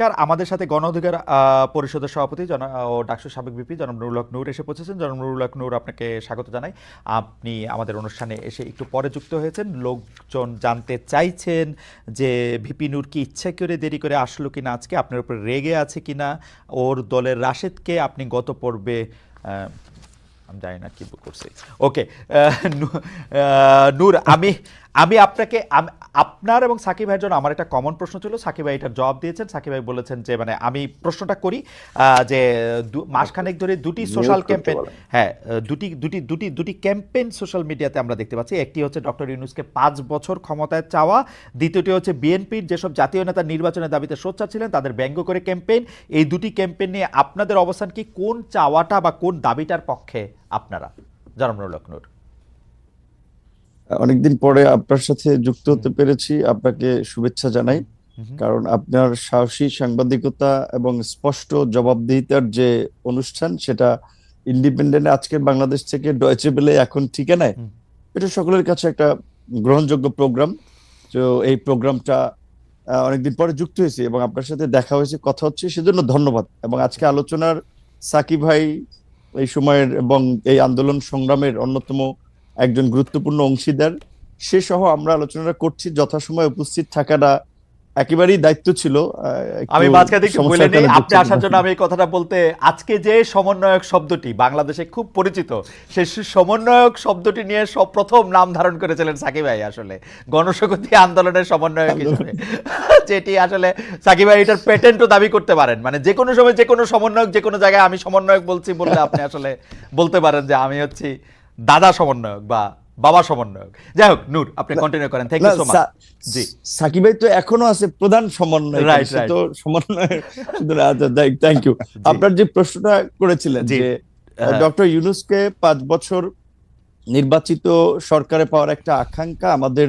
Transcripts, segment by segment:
কার আমাদের সাথে গণ অধিকার পরিষদের সভাপতি জন ও ডাকসুর সাবেক বিপি জনাব নুরুল হক নূর এসে পৌঁছেছেন। জনাব নুরুল হক নূর, আপনাকে স্বাগত জানাই। আপনি আমাদের অনুষ্ঠানে এসে একটু পরে যুক্ত হয়েছেন। লোকজন জানতে চাইছেন যে ভিপি নূর কি ইচ্ছা করে দেরি করে আসলো কিনা, আজকে আপনার উপর রেগে আছে কিনা, ওর দলের রাশেদকে আপনি গত পর্বে আমি জানি না কি করছি। ওকে নূর, আমি আমি আপনাকে আপনার এবং সাকিব ভাইয়ের জন্য আমার একটা কমন প্রশ্ন ছিল। সাকিব ভাই এটার জবাব দিয়েছেন। সাকিব ভাই বলেছেন যে মানে আমি প্রশ্নটা করি যে মাসখানেক ধরে দুটি সোশ্যাল করতে ক্যাম্পেইন হ্যাঁ দুটি দুটি দুটি দুটি ক্যাম্পেইন সোশ্যাল মিডিয়াতে আমরা দেখতে পাচ্ছি। একটি হচ্ছে ডক্টর ইউনুসকে পাঁচ বছর ক্ষমতায় চাওয়া। দ্বিতীয়টি হচ্ছে বিএনপির যেসব জাতীয় নেতা নির্বাচনের দাবিতে সোচ্চার ছিলেন তাদের ব্যঙ্গ করে ক্যাম্পেইন এই দুটি ক্যাম্পেইন নিয়ে আপনাদের অবস্থান কি? কোন চাওয়াটা বা কোন দাবিটার পক্ষে আপনারা? জানামনুল লক্ষ্ণৌর অনেকদিন পরে আপনার সাথে যুক্ত হতে পেরেছি। আপনাকে শুভেচ্ছা জানাই। কারণ আপনার সাহসী সাংবাদিকতা এবং স্পষ্ট জবাবদিহিতার যে অনুষ্ঠান সেটা ইন্ডিপেন্ডেন্ট আজকের বাংলাদেশ থেকে ডয়েচে বেলে এখন ঠিকানায়। এটা সকলের কাছে একটা গ্রহণযোগ্য প্রোগ্রাম। তো এই প্রোগ্রামটা অনেকদিন পরে যুক্ত হয়েছে এবং আপনার সাথে দেখা হয়েছে কথা হচ্ছে সেজন্য ধন্যবাদ। এবং আজকে আলোচনার সাকিব ভাই এই সময়ের এবং এই আন্দোলন সংগ্রামের অন্যতম একজন গুরুত্বপূর্ণ অংশীদার। সে সহ আমরা আলোচনা করছি। যথাসময়ে উপস্থিত থাকাটা একেবারেই দায়িত্ব ছিল। আমি মাঝখানে একটু বলে নেই আপনি আসার জন্য আমি এই কথাটা বলতে আজকে যে সমন্বয়ক শব্দটি বাংলাদেশে খুব পরিচিত সেই সমন্বয়ক শব্দটি নিয়ে সব প্রথম নাম ধারণ করেছিলেন সাকিব ভাই আসলে। গণশক্তি আন্দোলনের সমন্বয়ক হিসেবে। যেটি আসলে সাকিব ভাই এটার পেটেন্টও দাবি করতে পারেন। মানে যে কোনো সময় যে কোনো সমন্বয়ক যে কোনো জায়গায় আমি সমন্বয়ক বলছি বললে আপনি আসলে বলতে পারেন যে আমি হচ্ছি দাদা সমন্বয়ক বা বাবা সমন্বয়ক। যাই হোক নূর আপনি কন্টিনিউ করেন। থ্যাংক ইউ সো মাচ জি। সাকিব ভাই তো এখনও আছে প্রধান সমন্বয় রাইট রাইট তো সমন্বয় থ্যাংক ইউ আপনার যে প্রশ্নটা করেছিলেন যে হ্যাঁ। ডক্টর ইউনুসকে পাঁচ বছর নির্বাচিত সরকারে পাওয়ার একটা আকাঙ্ক্ষা আমাদের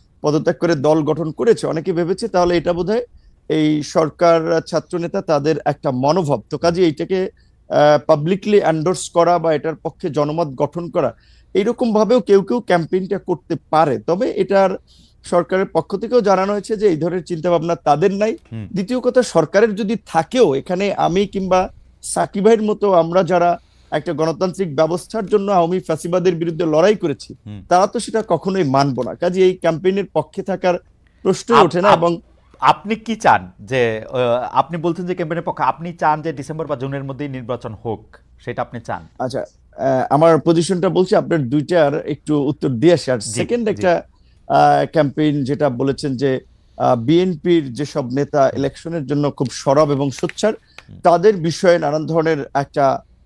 পদত্যাগ করে দল গঠন করেছে অনেকে ভেবেছে তাহলে এটা বোধহয় এই সরকার ছাত্র নেতা তাদের একটা মনোভাব। তো কাজে এইটাকে পাবলিকলি অ্যান্ডোর্স করা বা এটার পক্ষে জনমত গঠন করা এইরকম ভাবেও কেউ কেউ ক্যাম্পেইনটা করতে পারে। তবে এটার সরকারের পক্ষ থেকেও জানানো হয়েছে যে এই ধরনের চিন্তা ভাবনা তাদের নাই। দ্বিতীয় কথা সরকারের যদি থাকেও এখানে আমি কিংবা সাকিব ভাইয়ের মতো আমরা যারা একটা গণতান্ত্রিক ব্যবস্থার জন্য আওয়ামী ফ্যাসিবাদের বিরুদ্ধে লড়াই করেছি তারা তো সেটা কখনোই মানব না। কাজে এই ক্যাম্পেইনের পক্ষে থাকার প্রশ্ন ওঠে না এবং আপনি কি চান যে আপনি বলছেন যে ক্যাম্পেইনের পক্ষে আপনি চান যে ডিসেম্বর বা জুনের মধ্যেই নির্বাচন হোক সেটা আপনি চান? আচ্ছা আমার পজিশনটা বলছি আপনার দুইটার একটু উত্তর দিয়ে আসি। আর সেকেন্ড। একটা ক্যাম্পেইন যেটা বলেছেন যে বিএনপির যেসব নেতা ইলেকশনের জন্য খুব সরব এবং সোচ্চার তাদের বিষয়ে নানান ধরনের একটা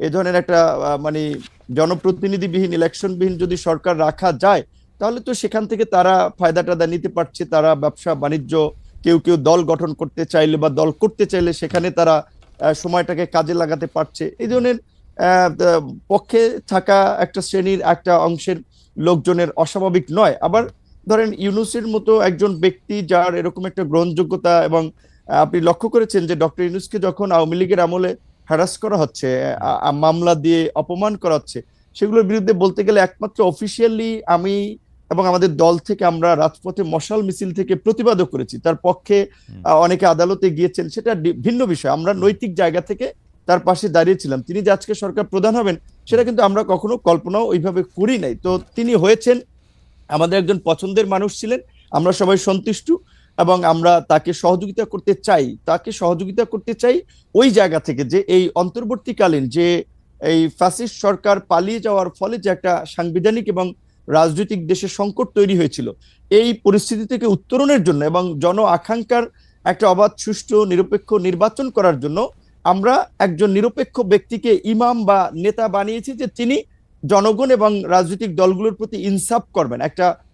এই ধরনের একটা মানে জনপ্রতিনিধিবিহীন ইলেকশনবিহীন যদি সরকার রাখা যায়, তাহলে তো সেখান থেকে তারা ফায়দা টাদা নিতে পারছে। তারা ব্যবসা, বাণিজ্য, কেউ কেউ দল গঠন করতে চাইলে বা দল করতে চাইলে সেখানে তারা সময়টাকে কাজে লাগাতে পারছে। এই ধরনের পক্ষে থাকা একটা শ্রেণির একটা অংশের লোকজনের অস্বাভাবিক নয়। আবার ধরেন ইউনুসের মতো একজন ব্যক্তি যার এরকম একটা গ্রহণযোগ্যতা এবং আপনি লক্ষ্য করেছেন যে ডক্টর ইউনুসকে যখন আওয়ামী লীগের আমলে হ্যারাস করা হচ্ছে মামলা দিয়ে অপমান করা হচ্ছে সেগুলোর বিরুদ্ধে বলতে গেলে একমাত্র অফিসিয়ালি আমি এবং আমাদের দল থেকে আমরা রাজপথে মশাল মিছিল থেকে প্রতিবাদও করেছি। তার পক্ষে অনেকে আদালতে গিয়েছেন সেটা ভিন্ন বিষয়। আমরা নৈতিক জায়গা থেকে তার পাশে দাঁড়িয়েছিলাম। তিনি যে আজকে সরকার প্রধান হবেন সেটা কিন্তু আমরা কখনো কল্পনাও ওইভাবে করি নাই। তো তিনি হয়েছেন আমাদের একজন পছন্দের মানুষ ছিলেন আমরা সবাই সন্তুষ্ট। এবং আমরা তাকে সহযোগিতা করতে চাই, তাকে সহযোগিতা করতে চাই ওই জায়গা থেকে যে এই অন্তর্বর্তীকালীন যে এই ফ্যাসিস্ট সরকার পালিয়ে যাওয়ার ফলে যে একটা সাংবিধানিক এবং রাজনৈতিক দেশে সংকট তৈরি হয়েছিল, এই পরিস্থিতি থেকে উত্তরণের জন্য এবং জন আকাঙ্ক্ষার একটা অবাধ, সুষ্ঠু, নিরপেক্ষ নির্বাচন করার জন্য আমরা একজন নিরপেক্ষ ব্যক্তিকে ইমাম বা নেতা বানিয়েছি যে তিনি জনগণ এবং রাজনৈতিক দলগুলোর প্রতি ইনসাফ করবেন। একটা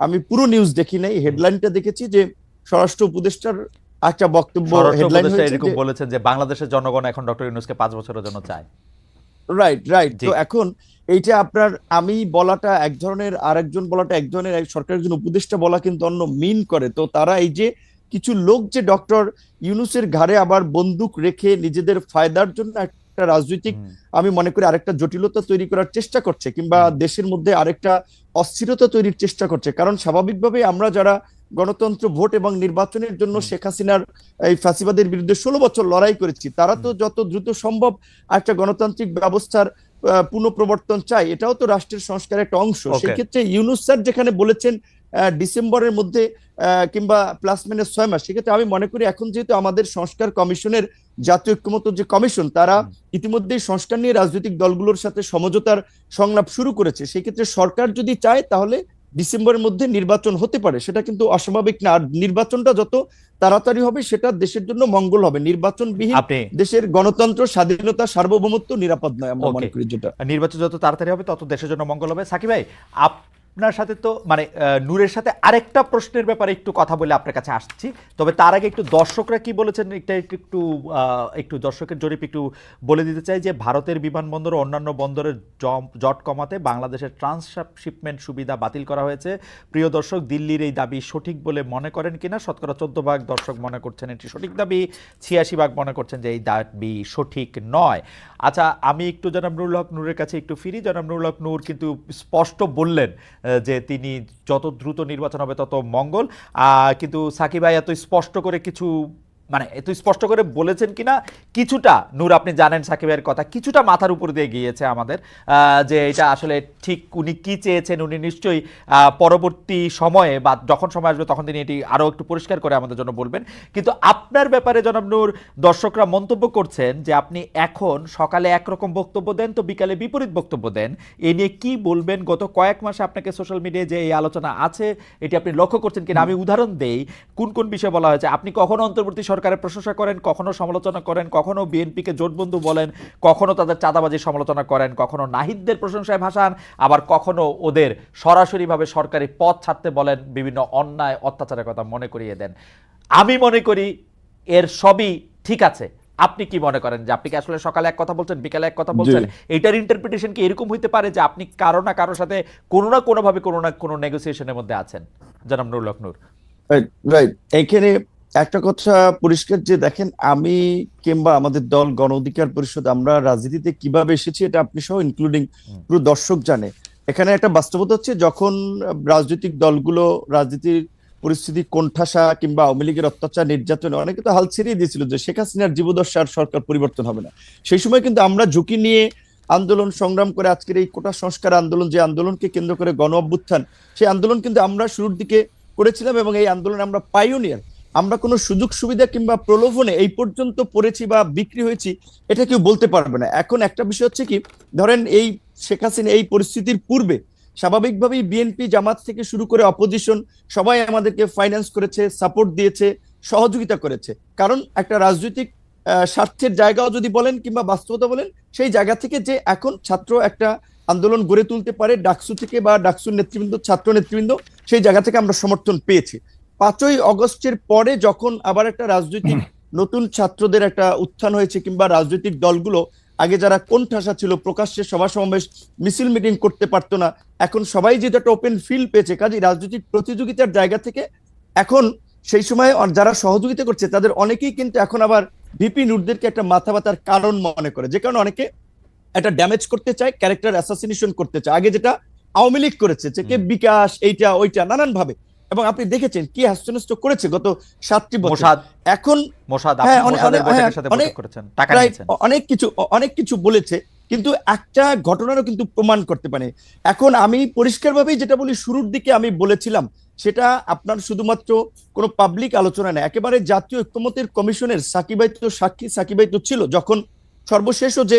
আমি পুরো নিউজ দেখি নাই হেডলাইনটা দেখেছি যে স্বরাষ্ট্র উপদেষ্টার একটা বক্তব্য হেডলাইন এরকম বলেছেন যে বাংলাদেশের জনগণ এখন ডক্টর ইউনুসকে পাঁচ বছরের জন্য চায়। রাইট রাইট তো এখন এইটা আপনার আমি বলাটা এক ধরনের আরেকজন বলাটা এক ধরনের সরকারের একজন উপদেষ্টা বলা কিন্তু অন্য মিন করে। তো তারা এই যে কিছু লোক যে ডক্টর ইউনুসের ঘাড়ে আবার বন্দুক রেখে নিজেদের ফায়দার জন্য একটা রাজনৈতিক আমি মনে করি আরেকটা জটিলতা তৈরি করার চেষ্টা করছে কিংবা দেশের মধ্যে আরেকটা অস্থিরতা তৈরির চেষ্টা করছে। কারণ স্বাভাবিকভাবে আমরা যারা গণতন্ত্র ভোট এবং নির্বাচনের জন্য শেখ হাসিনার এই ফ্যাসিবাদের বিরুদ্ধে ষোলো বছর লড়াই করেছি তারা তো যত দ্রুত সম্ভব একটা গণতান্ত্রিক ব্যবস্থার পুনঃপ্রবর্তন চাই এটাও তো রাষ্ট্রের সংস্কারের একটা অংশ. সেই ইউনুস স্যার যেখানে বলেছেন ডিসেম্বরের মধ্যে কিংবা প্লাস মাইনাস ছয় মাস। সেক্ষেত্রে আমি মনে করি এখন যেহেতু আমাদের সংস্কার কমিশনের জাতীয় ঐক্যমত যে কমিশন তারা ইতিমধ্যেই সংস্কার নিয়ে রাজনৈতিক দলগুলোর সাথে সমঝোতার সংলাপ শুরু করেছে। সেক্ষেত্রে সরকার যদি চায় তাহলে ডিসেম্বরের মধ্যে নির্বাচন হতে পারে। সেটা কিন্তু অস্বাভাবিক না। আর নির্বাচনটা যত তাড়াতাড়ি হবে সেটা দেশের জন্য মঙ্গল হবে। নির্বাচনবিহীন দেশের গণতন্ত্র স্বাধীনতা সার্বভৌমত্ব নিরাপদ নয় আমরা মনে করি যেটা। নির্বাচন যত তাড়াতাড়ি হবে তত দেশের জন্য মঙ্গল হবে। সাকিব ভাই আপনার সাথে তো মানে নূরের সাথে আরেকটা প্রশ্নের ব্যাপারে একটু কথা বলে আপনার কাছে আসছি। তবে তার আগে একটু দর্শকরা কি বলেছেন, এটা একটু একটু দর্শকের জরিপ একটু বলে দিতে চাই যে, ভারতের বিমানবন্দর ও অন্যান্য বন্দরের জট কমাতে বাংলাদেশের ট্রান্সশিপমেন্ট সুবিধা বাতিল করা হয়েছে। প্রিয় দর্শক, দিল্লির এই দাবি সঠিক বলে মনে করেন কিনা? শতকরা চোদ্দ ভাগ দর্শক মনে করছেন এটি সঠিক দাবি, ছিয়াশি ভাগ মনে করছেন যে, এই দাবি সঠিক নয়। আচ্ছা আমি একটু জনাব নুরুল হক নূরের কাছে একটু ফিরি। জনাব নুরুল হক নূর কিন্তু স্পষ্ট বললেন যে তিনি যত দ্রুত নির্বাচন হবে তত মঙ্গল। কিন্তু সাকিব ভাই এত স্পষ্ট করে কিছু মানে এত স্পষ্ট করে বলেছেন কিনা? কিছুটা, নূর, আপনি জানেন সাকিব ভাইয়ের কথা, কিছুটা মাথার উপর দিয়ে গিয়েছে আমাদের যে এটা আসলে ঠিক উনি কি চেয়েছেন, উনি নিশ্চয়ই পরবর্তী সময়ে বা যখন সময় আসবে তখন তিনি এটি আরও একটু পরিষ্কার করে আমাদের জন্য বলবেন। কিন্তু আপনার ব্যাপারে জনাব নূর, দর্শকরা মন্তব্য করছেন যে আপনি এখন সকালে একরকম বক্তব্য দেন, তো বিকালে বিপরীত বক্তব্য দেন। এ নিয়ে কি বলবেন? গত কয়েক মাসে আপনাকে সোশ্যাল মিডিয়ায় যে এই আলোচনা আছে, এটি আপনি লক্ষ্য করছেন কিনা? আমি উদাহরণ দেই, কোন কোন বিষয়ে বলা হয়েছে? আপনি কখনো অন্তর্বর্তী সরকারের প্রশংসা করেন কখনো সমালোচনা করেন কখনো বিএনপিকে জোটবন্ধু বলেন কখনো তাদের চাঁদাবাজির সমালোচনা করেন কখনো নাহিদদের প্রশংসায় ভাসান আবার কখনো ওদের সরাসরিভাবে সরকারি পথ ছাড়তে বলেন বিভিন্ন অন্যায় অত্যাচারের কথা মনে করিয়ে দেন। আমি মনে করি এর সবই ঠিক আছে। আপনি কি মনে করেন যে আপনি কি আসলে সকালে এক কথা বলছেন বিকালে এক কথা বলছেন? এইটার ইন্টারপ্রিটেশন কি এরকম হইতে পারে যে আপনি কারও না কারোর সাথে কোনো না কোনো ভাবে কোনো না কোনো নেগোসিয়েশনের মধ্যে আছেন? জনাব নূর। রাইট রাইট এখানে একটা কথা পরিষ্কার যে দেখেন আমি কিংবা আমাদের দল গণ অধিকার পরিষদ আমরা রাজনীতিতে কীভাবে এসেছি এটা আপনি সহ ইনক্লুডিং পুরো দর্শক জানে। এখানে একটা বাস্তবতা হচ্ছে যখন রাজনৈতিক দলগুলো রাজনীতির পরিস্থিতি কোণঠাসা কিংবা আওয়ামী লীগের অত্যাচার নির্যাতন অনেকে তো হাল ছেড়েই দিয়েছিল যে শেখ হাসিনার জীবদশা আর সরকার পরিবর্তন হবে না। সেই সময় কিন্তু আমরা ঝুঁকি নিয়ে আন্দোলন সংগ্রাম করে আজকের এই কোটা সংস্কার আন্দোলন যে আন্দোলনকে কেন্দ্র করে গণ অভ্যুত্থান সেই আন্দোলন কিন্তু আমরা শুরুর দিকে করেছিলাম এবং এই আন্দোলন আমরা পাইওনিয়ার আমরা কোনো সুযোগ সুবিধা কিংবা প্রলোভনে এই পর্যন্ত পড়েছি বা বিক্রি হয়েছি, এটা কেউ বলতে পারবে না। এখন একটা বিষয় হচ্ছে কি, ধরেন এই শেখ হাসিনা এই পরিস্থিতির পূর্বে স্বাভাবিকভাবেই বিএনপি জামাত থেকে শুরু করে অপোজিশন সবাই আমাদেরকে ফাইন্যান্স করেছে সাপোর্ট দিয়েছে, সহযোগিতা করেছে। কারণ একটা রাজনৈতিক স্বার্থের জায়গাও যদি বলেন কিংবা বাস্তবতা বলেন, সেই জায়গা থেকে যে এখন ছাত্র একটা আন্দোলন গড়ে তুলতে পারে ডাকসু থেকে বা ডাকসুর নেতৃবৃন্দ, ছাত্র নেতৃবৃন্দ, সেই জায়গা থেকে আমরা সমর্থন পেয়েছি। পাঁচই অগস্টের পরে যখন আবার একটা রাজনৈতিক নতুন ছাত্রদের একটা উত্থান হয়েছে কিংবা রাজনৈতিক দলগুলো আগে যারা কোন ঠাসা ছিল প্রকাশ্যে সভা সমাবেশ মিছিল মিটিং করতে পারতো না এখন সবাই যেটা একটা ওপেন ফিল্ড পেয়েছে কাজে রাজনৈতিক প্রতিযোগিতার জায়গা থেকে এখন সেই সময় যারা সহযোগিতা করছে তাদের অনেকেই কিন্তু এখন আবার ভিপি নুরদেরকে একটা মাথা ব্যথার কারণ মনে করে। যে কারণে অনেকে একটা ড্যামেজ করতে চায় ক্যারেক্টার অ্যাসাসিনেশন করতে চায়। আগে যেটা আওয়ামী লীগ করেছে যে কে বিকাশ এইটা ওইটা নানান ভাবে এবং আপনি দেখেছেন কি হাস্যনষ্ট করেছে গত সাতটি বছর। এখন হ্যাঁ, অনেক- নিয়েছেন। অনেক কিছু অনেক কিছু বলেছে কিন্তু একটা ঘটনারও কিন্তু প্রমাণ করতে পারে। এখন আমি পরিষ্কারভাবেই যেটা বলি শুরুর দিকে আমি বলেছিলাম সেটা আপনার শুধুমাত্র কোনো পাবলিক আলোচনা নেই একেবারে জাতীয় ঐক্যমতের কমিশনের সাকিবাই তো সাক্ষী সাকিবাই তো ছিল যখন সর্বশেষও যে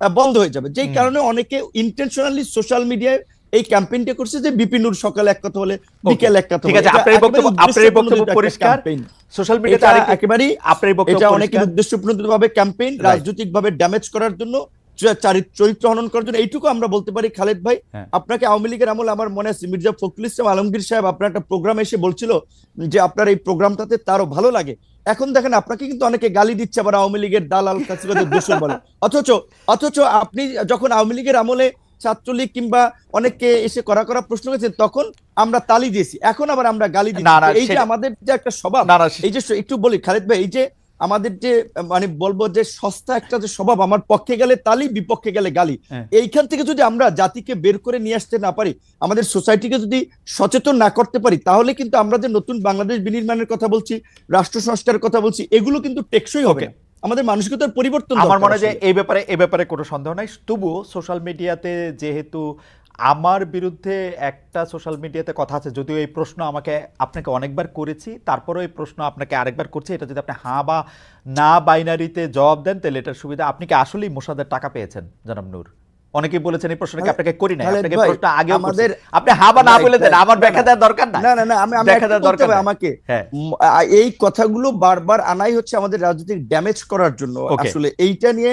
বন্ধ হয়ে যাবে। যেই কারণে অনেকে ইন্টেনশনালি সোশ্যাল মিডিয়ায় এই ক্যাম্পেইনটা করছে যে বিপিনুর সকালে এক কথা হলে বিকেল এক কথা ঠিক আছে, আপনার বক্তব্য- একেবারে আপনার বক্তব্য পরিষ্কার। সোশ্যাল মিডিয়াতে একেবারেই আপনার বক্তব্য এটা অনেক উদ্দেশ্যপ্রণোদিতভাবে ভাবে ক্যাম্পেইন রাজনৈতিকভাবে রাজনৈতিক ভাবে ড্যামেজ করার জন্য চরিত্র হনন করার জন্য এইটুকু আমরা বলতে পারি খালেদ ভাই। হ্যাঁ। আপনাকে আওয়ামী লীগের আমল আমার মনে আছে মির্জা ফখরুল ইসলাম আলমগীর সাহেব আপনার একটা প্রোগ্রাম এসে বলছিল যে আপনার এই প্রোগ্রামটাতে তারও ভালো লাগে। এখন দেখেন আপনাকে কিন্তু অনেকে গালি দিচ্ছে আবার আওয়ামী লীগের দালাল কাছিবাদের দোষর বলে। অথচ অথচ আপনি যখন আওয়ামী লীগের আমলে ছাত্রলীগ কিংবা অনেককে এসে করা করা প্রশ্ন করেছেন তখন আমরা তালি দিয়েছি। এখন আবার আমরা গালি দিচ্ছি। এই যে আমাদের যে একটা স্বভাব এই যে একটু বলি খালেদ ভাই এই যে আমাদের যে মানে বলব যে সস্তা একটা যে স্বভাব আমার পক্ষে গেলে তালি বিপক্ষে গেলে গালি। হ্যাঁ। এইখান থেকে যদি আমরা জাতিকে বের করে নিয়ে আসতে না পারি আমাদের সোসাইটিকে যদি সচেতন না করতে পারি তাহলে কিন্তু আমরা যে নতুন বাংলাদেশ বিনির্মাণের কথা বলছি রাষ্ট্র সংস্কারের কথা বলছি এগুলো কিন্তু টেকসই হবে আমাদের মানসিকতার পরিবর্তন আমার মনে হয় যে এই ব্যাপারে এই ব্যাপারে কোনো সন্দেহ নাই। তবুও সোশ্যাল মিডিয়াতে যেহেতু আমার বিরুদ্ধে একটা সোশ্যাল মিডিয়াতে কথা আছে যদিও এই প্রশ্ন আমাকে আপনাকে অনেকবার করেছি তারপরেও এই প্রশ্ন আপনাকে আরেকবার করছি এটা যদি আপনি হ্যাঁ বা না বাইনারিতে জবাব দেন তাহলে এটার সুবিধা আপনি কি আসলেই মোসাদের টাকা পেয়েছেন জনাব নূর? অনেকেই বলেছেন এই প্রশ্নটা কি আপনাকে করি না আপনাকে প্রশ্ন আগেও আমাদের- আপনি হ্যাঁ বা না বলে দেন আমার ব্যাখ্যা দেওয়ার দরকার না না না আমি আমি দেখা দেওয়ার দরকার আমাকে। হ্যাঁ। এই কথাগুলো বারবার আনাই হচ্ছে আমাদের রাজনৈতিক ড্যামেজ করার জন্য. আসলে এইটা নিয়ে